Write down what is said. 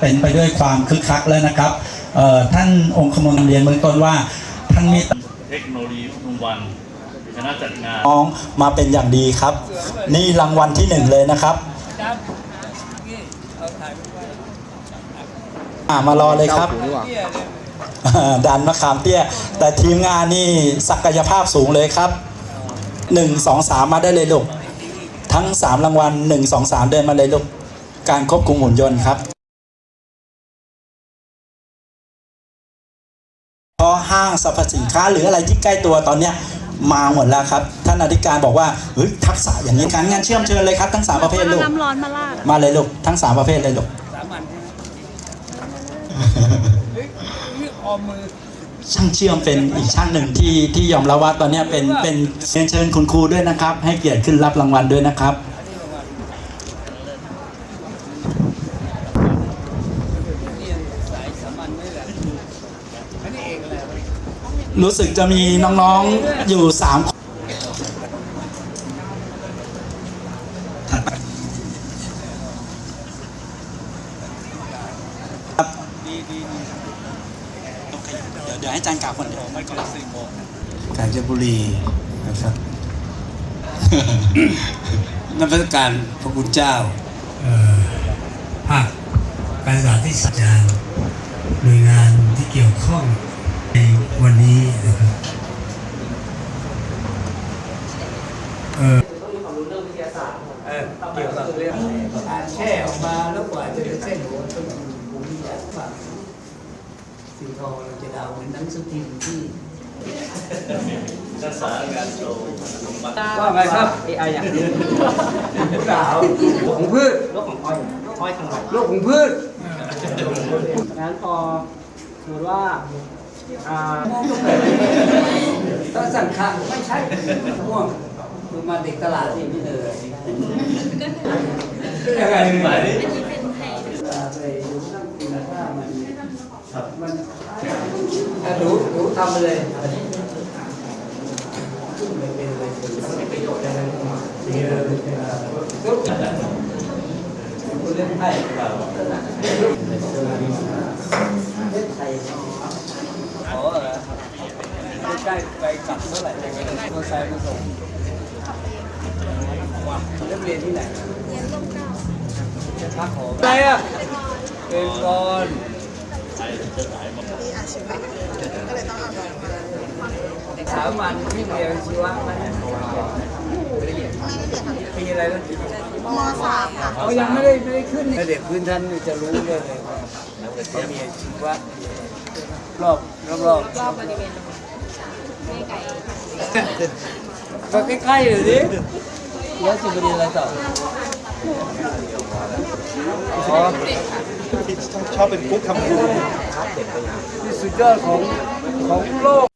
เป็นไปด้วยความคึกคักแล้วนะครับท่านองคมนตรีเรียนเบื้องต้นว่าท่านมีเทคโนโลยีทุกวันคณะจัดงานน้องมาเป็นอย่างดีครับ นี่รางวัลที่หนึ่งเลยนะครับอ่ามารอเลยครับดันมะขามเตี้ย แต่ทีมงานนี่ศักยภาพสูงเลยครับหนึ่งสองสามมาได้เลยลูก ทั้งสามรางวัลหนึ่งสองสามเดินมาเลยลูก การควบคุมหุ่นยนต์ครับาะห้างสรรพสินค้า หรืออะไรที่ใกล้ตัวตอนเนี้ยมาหมดแล้วครับ ท่านอธิการบอกว่าเฮ้ยทักษะอย่างนี้การงานเชื่อมเชิญเลยครับทั้งสามประเภทลูกน้ำร้อนมาลาดอะมาเลยลูกทั้งสามประเภทเลยลูกช่างเชื่อมเป็นอีกช่างหนึ่งที่ที่ยอมรับว่าตอนเนี้ยเป็นเป็นเชิญเชิญคุณครูด้วยนะครับ ให้เกียรติขึ้นรับรางวัลด้วยนะครับ รู้สึกจะมีน้องๆอยู่สามคนครับเดี๋ยวเดี๋ยวให้อาจารย์กล่าวคนเดียวไม่ก่อนกาญจนบุรีนะครับนับราชการพระคุณเจ้าเอ่อภาคการศึกษาที่สัจจารหน่วยงานที่ เกี่ยวข้องในวันนี้นะครับเกี่ยวกับเรื่องการแช่ออกมาแล้วกว่าจะเป็นเส้นหัวต้นผมมีอยากว่าสิ่งทองเราจะเอาเหมือนหนังสือพิมพ์ที่รักษาการโชว์สมบัติว่าไงครับ AI อย่างนี้สาวโลกของพืชโลกของอ้อยอ้อยทางไหนโลกของพืชงั้นพอ สมมติว่าอ่าถ้าสั่งขาไม่ใช่ม่วงคือมาเด็กตลาดที่นี่เออยังไงหมายไปดูนั่งกินข้าวมันมันอะดูดูทำไปเลยไม่เป็นไร รมาส่งว้าเรียนที่ไหนเรียนร่มเก้าจะพักหออะไรอะเป็นกรสามัญที่เรียนชีวะมันไม่ได้เรียนปีอะไรแล้วมสามค่ะเขายังไม่ได้ไม่ได้ขึ้นเด็กพื้นท่านจะรู้เลยเลยว่ามีชีวะรอบรอบรอบบริเวณ ม่ไกลก็ใกล้ๆอยู่ดิแล้วสิบดีอะไรต่ออ๋อชอบเป็นกุ๊กทำครูที่สุดยอดของของโลก